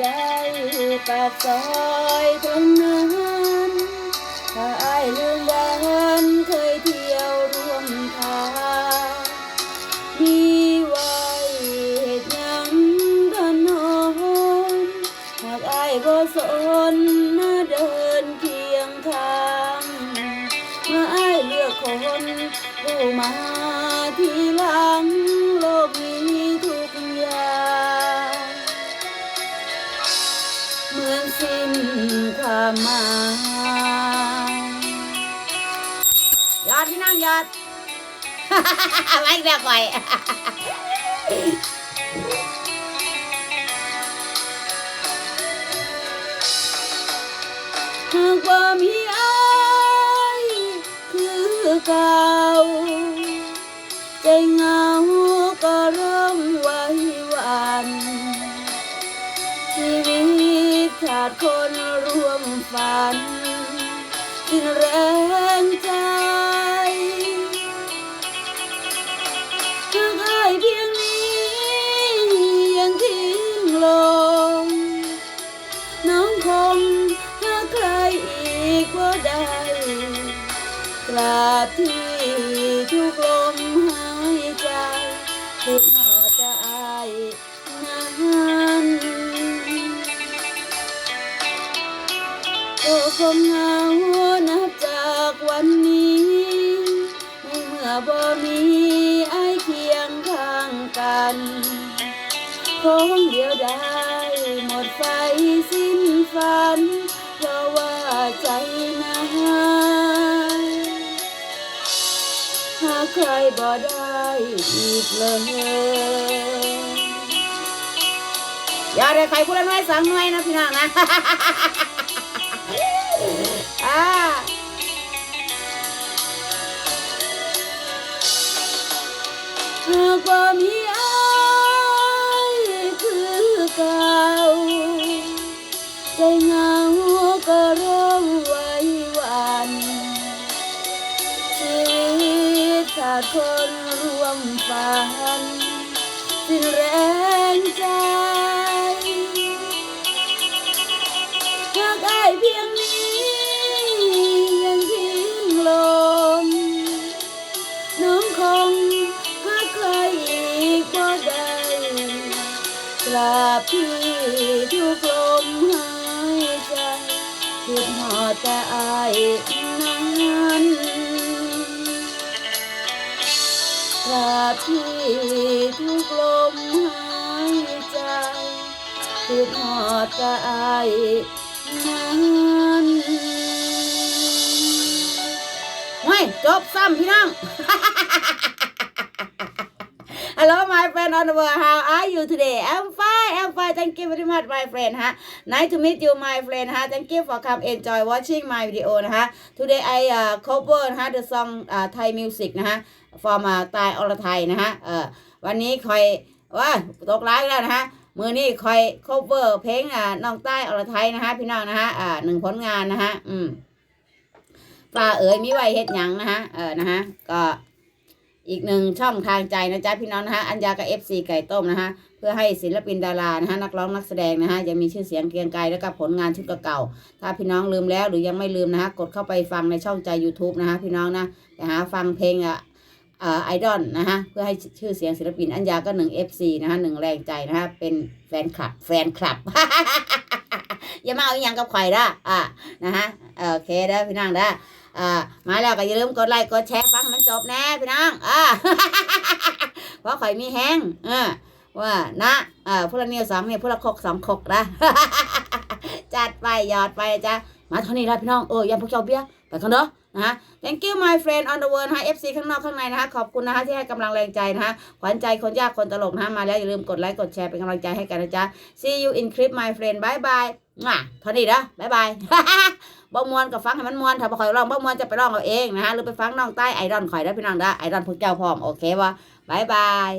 ได้ปากซอยตรงนั้นถ้าอายลืมวันเคยเที่ยวร่วมทางมีไว้เหตุยังดอนนอนหากอายบ่สนนะเดินเคียงข้างเมื่ออายเลือกคนผู้มาทีหลัง สิ้นความหมายยอดพี่นั่งยอดไว้แบบก่อยหากว่ามีอายคือเก่า ขาดคนร่วมฝัน สิ้นแรงใจหากอายเพียงนี้ยังทิ้งลง น้องคงหาใครอีกบ่าได้กราบที่ คงเหงานับจากวันนี้ ในเมื่อบ่มีไอเคียงข้างกันคงเดียวได้หมดไฟสิ้นฝัน เพราะว่าใจนะหาใครบ่ได้อีกเลยอย่าได้ใครพูดละน้อยสังน้อยนะพี่น้องนะ อ่าหากว่ามีอายคือเก่าใจเหงาก็ริ่มไวหวันชีวิตขาดคนร่วมฝันสิ้นแรงใจหากอายเพียงนี้ กราบที่ทุกลมหายใจคิดหอดแต่อายนั้นกราบที่ทุกลมหายใจคิดหอดแต่อายนั้นไม่จบซ้ำพี่น้อง Hello my friend on the world how are you today I'm fine I'm fine thank you very much my friend ฮะ nice to meet you my friend ฮะ thank you for come enjoy watching my video นะฮะ today I uh, cover นะฮะ the song uh, Thai music นะฮะ from uh, ตายอรไทยนะฮะเออวันนี้คอยว่าตกร้ายแล้วนะฮะมือนี้คอย cover เพลงอ่าน้องใต้อรไทยนะฮะพี่น้องนะฮะอ่าหนึ่งผลงานนะฮะอืมปลาเอ๋ยมีไว้เฮ็ดหยังนะฮะเออนะฮะก็ อีกหนึ่งช่องทางใจนะจ๊ะพี่น้องนะฮะอัญญากับเอฟซีไก่ต้มนะฮะเพื่อให้ศิลปินดารานะฮะนักร้องนักแสดงนะฮะยังมีชื่อเสียงเกรียงไกรแล้วก็ผลงานชุดเก่าๆถ้าพี่น้องลืมแล้วหรือยังไม่ลืมนะฮะกดเข้าไปฟังในช่องใจ YouTube นะฮะพี่น้องนะไปหาฟังเพลงอะเอ่อไอดอลนะฮะเพื่อให้ชื่อเสียงศิลปินอัญญาก็หนึ่งเอฟซีนะฮะหนึ่งแรงใจนะฮะเป็นแฟนคลับแฟนคลับอย่ามาเอาอย่างกับไข่ละอะนะฮะโอเคเด้อพี่น้องเด้ออ่ามาแล้วก็อย่าลืมกดไลค์กดแชร์ จบแน่พี่น้องอ่าเพราะข่อยมีแห้งเออว่านะอ่าพละเนี่ยสองเนี่ยพละคกสองคกนะจัดไปหยอดไปจ้ะมาเท่านี้แล้วพี่น้องเออยังพวกเจ้าเบี้ยไปกันเนาะนะฮะ thank you my friend on the world นะฮะ FC ข้างนอกข้างในนะฮะขอบคุณนะฮะที่ให้กำลังแรงใจนะฮะขวัญใจคนยากคนตลกนะฮะมาแล้วอย่าลืมกดไลค์กดแชร์เป็นกำลังใจให้กันนะจ๊ะ see you in clip my friend bye bye มาเท่านี้นะบายบายบ่มวนกับฟังให้มันมวนถ้าบ่คอยร้องบ่มวนจะไปร้องเอาเองนะฮะหรือไปฟังน้องใต้ไอรอนคอยได้พี่น้องได้ไอรอนพวกเจ้าพร้อมโอเคบ่บายบาย